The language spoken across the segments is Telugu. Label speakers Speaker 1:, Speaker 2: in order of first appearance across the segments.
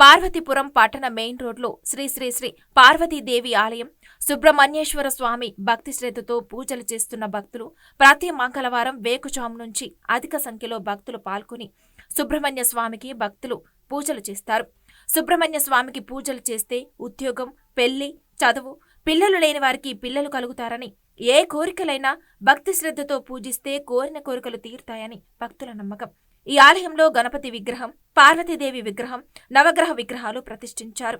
Speaker 1: పార్వతీపురం పట్టణ మెయిన్ రోడ్లో శ్రీ శ్రీ శ్రీ పార్వతీదేవి ఆలయం సుబ్రహ్మణ్యేశ్వర స్వామి భక్తి శ్రద్ధతో పూజలు చేస్తున్న భక్తులు ప్రతి మంగళవారం వేకుచాము నుంచి అధిక సంఖ్యలో భక్తులు పాల్గొని సుబ్రహ్మణ్య స్వామికి భక్తులు పూజలు చేస్తారు. సుబ్రహ్మణ్య స్వామికి పూజలు చేస్తే ఉద్యోగం పెళ్ళి చదువు పిల్లలు లేని వారికి పిల్లలు కలుగుతారని ఏ కోరికలైనా భక్తి శ్రద్ధతో పూజిస్తే కోరిన కోరికలు తీరుతాయని భక్తుల నమ్మకం. ఈ ఆలయంలో గణపతి విగ్రహం పార్వతీదేవి విగ్రహం నవగ్రహ విగ్రహాలు ప్రతిష్ఠించారు.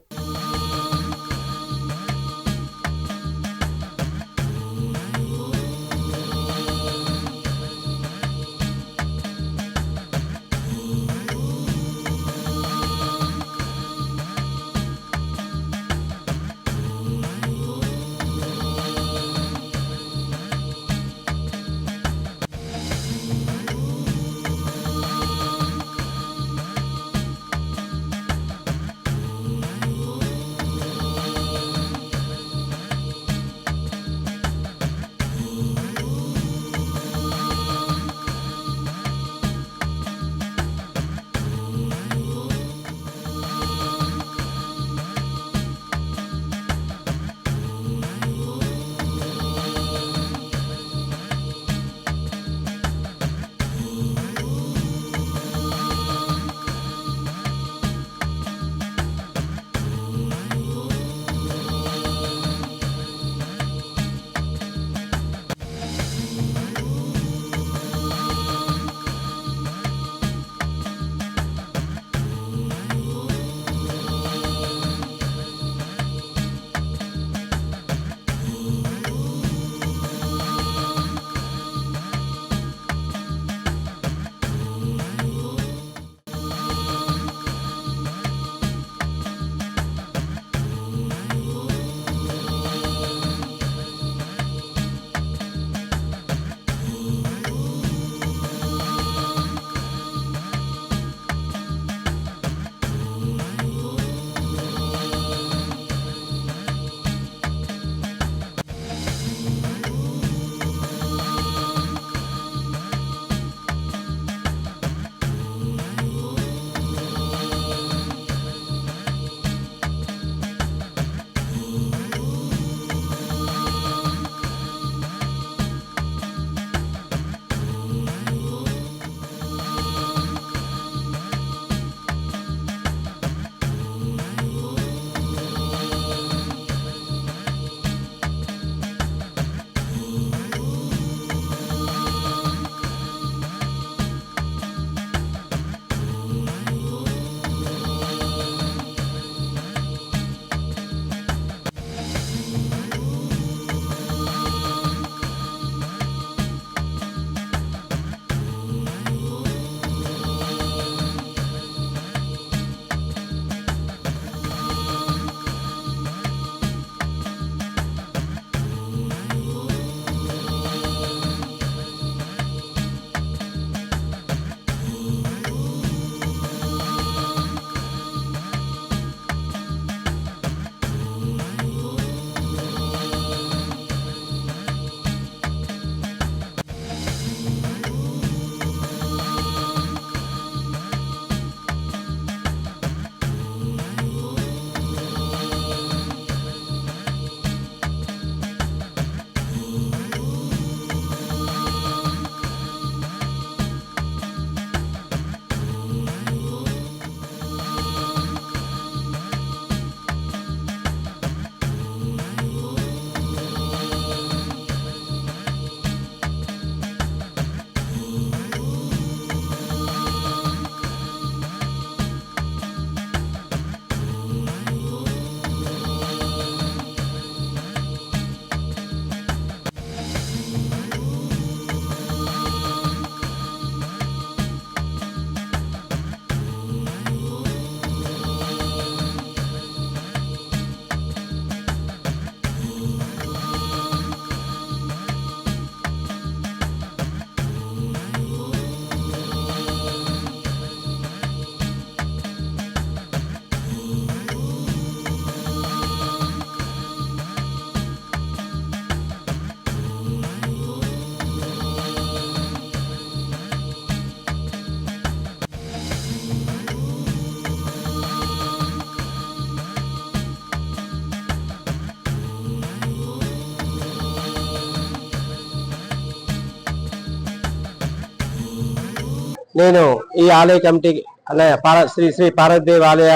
Speaker 2: నేను ఈ ఆలయ కమిటీ అలా శ్రీ శ్రీ పార్వతీదేవి ఆలయ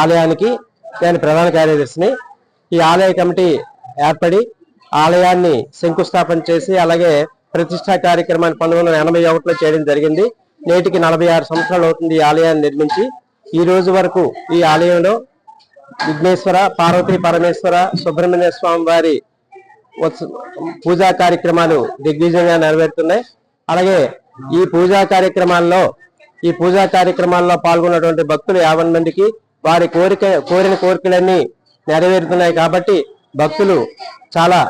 Speaker 2: ఆలయానికి నేను ప్రధాన కార్యదర్శిని. ఈ ఆలయ కమిటీ ఏర్పడి ఆలయాన్ని శంకుస్థాపన చేసి అలాగే ప్రతిష్టా కార్యక్రమాన్ని పంతొమ్మిది వందల ఎనభై ఒకటిలో చేయడం జరిగింది. నేటికి నలభై ఆరు సంవత్సరాలు అవుతుంది ఈ ఆలయాన్ని నిర్మించి. ఈ రోజు వరకు ఈ ఆలయంలో విఘ్నేశ్వర పార్వతీ పరమేశ్వర సుబ్రహ్మణ్య స్వామి వారి పూజా కార్యక్రమాలు దిగ్విజయంగా నెరవేరుతున్నాయి. అలాగే ఈ పూజా కార్యక్రమాల్లో ఈ పూజా కార్యక్రమాల్లో పాల్గొన్నటువంటి భక్తులు యాభై మందికి వారి కోరిక కోరిన కోరికలన్నీ నెరవేరుతున్నాయి కాబట్టి భక్తులు చాలా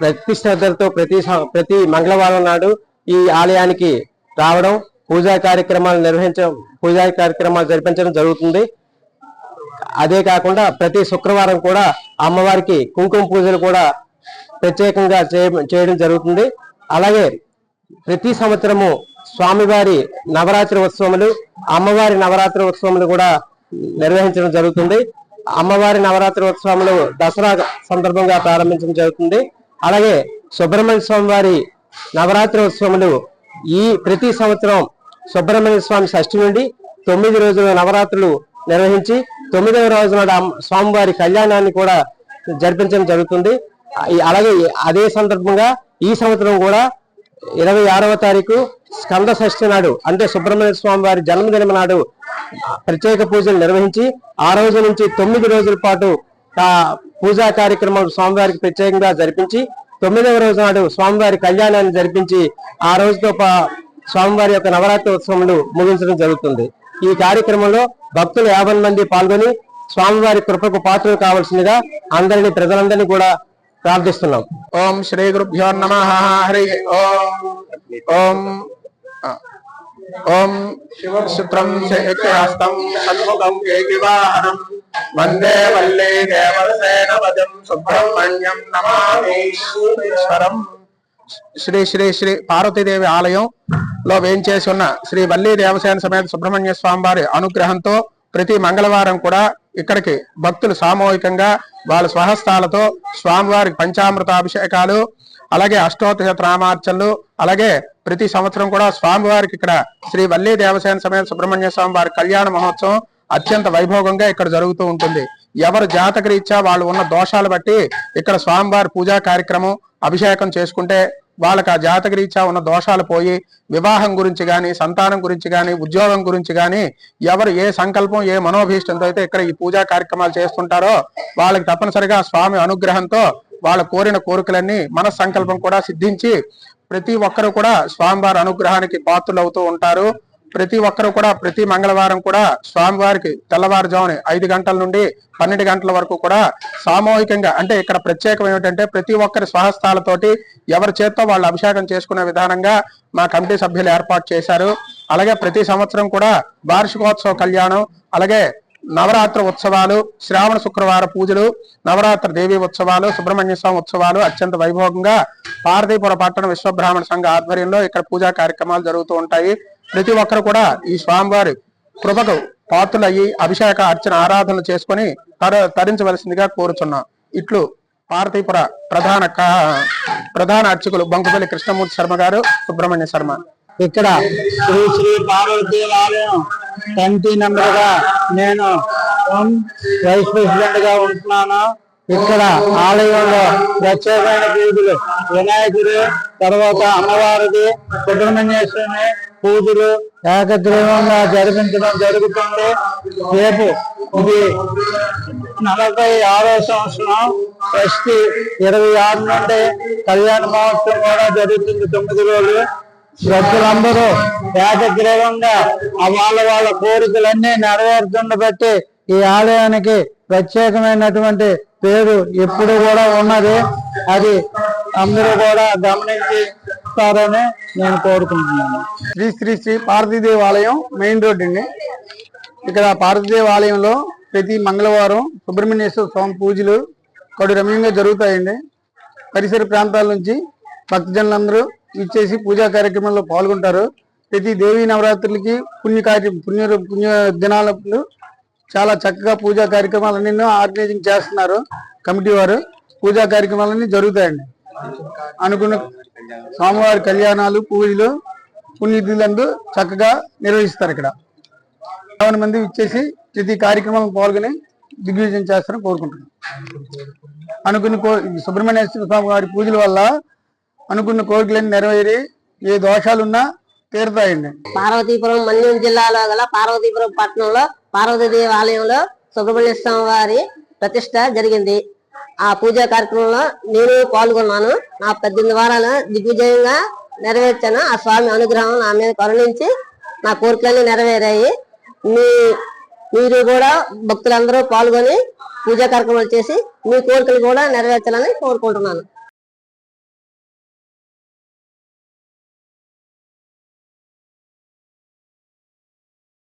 Speaker 2: ప్రతిష్టతో ప్రతి ప్రతి మంగళవారం నాడు ఈ ఆలయానికి రావడం పూజా కార్యక్రమాలు నిర్వహించడం పూజా కార్యక్రమాలు జరిపించడం జరుగుతుంది. అదే కాకుండా ప్రతి శుక్రవారం కూడా అమ్మవారికి కుంకుమ పూజలు కూడా ప్రత్యేకంగా చేయడం జరుగుతుంది. అలాగే ప్రతి సంవత్సరము స్వామివారి నవరాత్రి ఉత్సవములు అమ్మవారి నవరాత్రి ఉత్సవములు కూడా నిర్వహించడం జరుగుతుంది. అమ్మవారి నవరాత్రి ఉత్సవములు దసరా సందర్భంగా ప్రారంభించడం జరుగుతుంది. అలాగే సుబ్రహ్మణ్య స్వామి వారి నవరాత్రి ఉత్సవములు ఈ ప్రతి సంవత్సరం సుబ్రహ్మణ్య స్వామి షష్ఠి నుండి తొమ్మిది రోజుల నవరాత్రులు నిర్వహించి తొమ్మిదవ రోజు నాడు స్వామివారి కళ్యాణాన్ని కూడా జరిపించడం జరుగుతుంది. అలాగే అదే సందర్భంగా ఈ సంవత్సరం కూడా ఇరవై ఆరవ తారీఖు స్కంద షష్ఠి నాడు అంటే సుబ్రహ్మణ్య స్వామి వారి జన్మదినం నాడు ప్రత్యేక పూజలు నిర్వహించి ఆ రోజు నుంచి తొమ్మిది రోజుల పాటు ఆ పూజా కార్యక్రమం స్వామివారికి ప్రత్యేకంగా జరిపించి తొమ్మిదవ రోజు నాడు స్వామివారి కళ్యాణాన్ని జరిపించి ఆ రోజుతో పా- స్వామివారి యొక్క నవరాత్రి ఉత్సవములు ముగించడం జరుగుతుంది. ఈ కార్యక్రమంలో భక్తులు యాభై మంది పాల్గొని స్వామివారి కృపకు పాత్రలు కావాల్సిందిగా అందరినీ ప్రజలందరినీ కూడా ప్రార్థిస్తున్నాం.
Speaker 3: ఓం శ్రీ గురుభ్యో నమ. హరి ఓం. ఓం ఓం శుక్రం శక్తిహస్తం షణ్ముఖం ఏకివాహనం వందే వల్లే దేవసేన సుబ్రహ్మణ్యం నమాశ్వరం శ్రీ శ్రీ శ్రీ పార్వతీదేవి ఆలయం లో వేయించేసి ఉన్న శ్రీ వల్లీ దేవసేన సమేత సుబ్రహ్మణ్య స్వామి వారి అనుగ్రహంతో ప్రతి మంగళవారం కూడా ఇక్కడికి భక్తులు సామూహికంగా వాళ్ళ స్వహస్తాలతో స్వామివారికి పంచామృతాభిషేకాలు అలాగే అష్టోత్తరామార్చనలు అలాగే ప్రతి సంవత్సరం కూడా స్వామివారికి ఇక్కడ శ్రీ వల్లీ దేవసేన సమేత సుబ్రహ్మణ్య స్వామి వారి కళ్యాణ మహోత్సవం అత్యంత వైభోగంగా ఇక్కడ జరుగుతూ ఉంటుంది. ఎవరు జాతక రీత్యా వాళ్ళు ఉన్న దోషాలు బట్టి ఇక్కడ స్వామివారి పూజా కార్యక్రమం అభిషేకం చేసుకుంటే వాళ్ళకి ఆ జాతక రీత్యా ఉన్న దోషాలు పోయి వివాహం గురించి కానీ సంతానం గురించి కానీ ఉద్యోగం గురించి కానీ ఎవరు ఏ సంకల్పం ఏ మనోభీష్టంతో అయితే ఇక్కడ ఈ పూజా కార్యక్రమాలు చేస్తుంటారో వాళ్ళకి తప్పనిసరిగా స్వామి అనుగ్రహంతో వాళ్ళ కోరిన కోరికలన్నీ మన సంకల్పం కూడా సిద్ధించి ప్రతి ఒక్కరు కూడా స్వామివారి అనుగ్రహానికి పాత్రలు అవుతూ ఉంటారు. ప్రతి ఒక్కరు కూడా ప్రతి మంగళవారం కూడా స్వామివారికి తెల్లవారుజామున ఐదు గంటల నుండి పన్నెండు గంటల వరకు కూడా సామూహికంగా అంటే ఇక్కడ ప్రత్యేకం ఏమిటంటే ప్రతి ఒక్కరి స్వహస్తాలతోటి ఎవరి చేత్తో వాళ్ళు అభిషేకం చేసుకునే విధానంగా మా కమిటీ సభ్యులు ఏర్పాటు చేశారు. అలాగే ప్రతి సంవత్సరం కూడా వార్షికోత్సవ కళ్యాణం అలాగే నవరాత్రి ఉత్సవాలు శ్రావణ శుక్రవార పూజలు నవరాత్రి దేవి ఉత్సవాలు సుబ్రహ్మణ్య స్వామి ఉత్సవాలు అత్యంత వైభోగంగా పార్వతీపుర పట్టణ విశ్వబ్రాహ్మణ సంఘ ఆధ్వర్యంలో ఇక్కడ పూజా కార్యక్రమాలు జరుగుతూ ఉంటాయి. ప్రతి ఒక్కరు కూడా ఈ స్వామివారి కృపకు పాత్రులయ్యి అభిషేక అర్చన ఆరాధనలు చేసుకొని తర తరించవలసిందిగా కోరుచున్నాం. ఇట్లు పార్వతీపుర ప్రధాన ప్రధాన అర్చకులు బంకుపల్లి కృష్ణమూర్తి శర్మ గారు సుబ్రహ్మణ్య శర్మ.
Speaker 4: ఇక్కడ శ్రీ శ్రీ పార్వతీ ఆలయం కమిటీ గా నేను వైస్ ప్రెసిడెంట్గా ఉంటున్నాను. ఇక్కడ ఆలయంలో ప్రత్యేకమైన పూజలు. వినాయకుడు తర్వాత అమ్మవారిది సుబ్రహ్మణ్యేశ్వరుని పూజలు ఏకగ్రీవంగా జరిపించడం జరుగుతుంది రేపు ఇది నలభై ఆరో సంవత్సరం షష్ఠి ఇరవై ఆరు నుండి కళ్యాణ మహోత్సవం కూడా జరుగుతుంది తొమ్మిది రోజులు. ప్రజలందరూ ఏకగ్రీవంగా ఆ వాళ్ళ వాళ్ళ కోరికలన్నీ నెరవేరుతుండ బట్టి ఈ ఆలయానికి ప్రత్యేకమైనటువంటి పేరు ఎప్పుడు కూడా ఉన్నది. అది అందరూ కూడా గమనించి చేస్తారని నేను కోరుకుంటున్నాను.
Speaker 3: శ్రీ శ్రీ శ్రీ పార్వతీదేవి ఆలయం మెయిన్ రోడ్ అండి. ఇక్కడ పార్వతీదేవి ఆలయంలో ప్రతి మంగళవారం సుబ్రహ్మణ్యేశ్వర స్వామి పూజలు కడు రమ్యంగా జరుగుతాయండి. పరిసర ప్రాంతాల నుంచి భక్తజనులందరూ ఇచ్చేసి పూజా కార్యక్రమంలో పాల్గొంటారు. ప్రతి దేవీ నవరాత్రులకి పుణ్య కార్య పుణ్య పుణ్య దినాలప్పుడు చాలా చక్కగా పూజా కార్యక్రమాలన్నీ ఆర్గనైజింగ్ చేస్తున్నారు కమిటీ వారు. పూజా కార్యక్రమాలన్నీ జరుగుతాయండి. అనుకున్న స్వామివారి కళ్యాణాలు పూజలు
Speaker 5: పుణ్యతిథులందు చక్కగా నిర్వహిస్తారు ఇక్కడ. యావన మంది ఇచ్చేసి ప్రతి కార్యక్రమం పాల్గొని దిగ్విజయం చేస్తారని కోరుకుంటున్నాను అనుకున్న కో సుబ్రహ్మణ్యేశ్వర స్వామి వారి పూజల వల్ల అనుకున్న కోరికలన్నీ నెరవేరి ఏ దోషాలున్నా తీరుతాయండి.
Speaker 6: పార్వతీపురం మన్యం జిల్లాలో గల పార్వతీపురం పట్టణంలో పార్వతీదేవి ఆలయంలో సుబ్రహ్మణ్య స్వామి వారి ప్రతిష్ట జరిగింది. ఆ పూజా కార్యక్రమంలో నేను పాల్గొన్నాను. నా పద్దెనిమిది వారాలు దిగ్విజయంగా నెరవేర్చాను. ఆ స్వామి అనుగ్రహం నా మీద కరుణించి నా కోరికలన్నీ నెరవేరాయి. మీ మీరు కూడా భక్తులందరూ పాల్గొని పూజా కార్యక్రమాలు చేసి మీ కోరికలు కూడా నెరవేర్చాలని కోరుకుంటున్నాను.